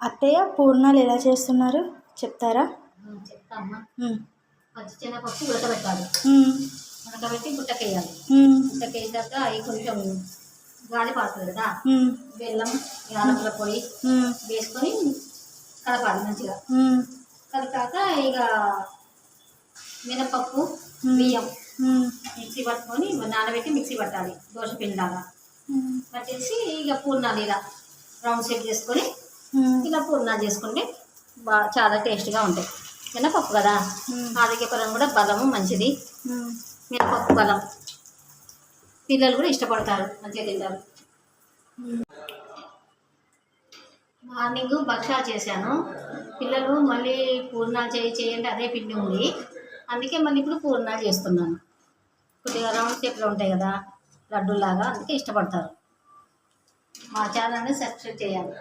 అత్తయ్య పూర్ణాలు ఎలా చేస్తున్నారు? చెప్తారా? చెప్తా అమ్మా. ఉమ్, పచ్చి శనగపప్పు ఉడకబెట్టాలి. ఉడకబెట్టి గుట్టకేయాలి. గుట్టకేసాక అవి కొంచెం గాలి పారుతుంది కదా బెల్లం యాలకుల పొడి వేసుకొని కలపాలి మంచిగా. కలిపాక ఇక మినపప్పు. బియ్యం మిక్సీ పట్టుకొని నానబెట్టి మిక్సీ పట్టాలి దోశ పిండిలాగా. ఉమ్, పట్టేసి ఇక పూర్ణాలు ఇలా రౌండ్ షేప్ చేసుకొని ఇలా పూర్ణాలు చేసుకుంటే బాగా చాలా టేస్ట్గా ఉంటాయి. మినపప్పు కదా? ఉమ్, ఆరోగ్యపరం కూడా బలము మంచిది. ఉమ్. మినపప్పు బలం. పిల్లలు కూడా ఇష్టపడతారు మంచిగా తింటారు. మార్నింగ్ భక్షాలు చేశాను. పిల్లలు మళ్ళీ పూర్ణాలు చేయి చేయండి అదే పిండి ఉంది. అందుకే మళ్ళీ ఇప్పుడు పూర్ణాలు చేస్తున్నాను. కొద్దిగా రౌండ్ షేప్లో ఉంటాయి కదా లడ్డూలాగా అందుకే ఇష్టపడతారు. మా ఛానల్ని సబ్స్క్రైబ్ చేయాలి.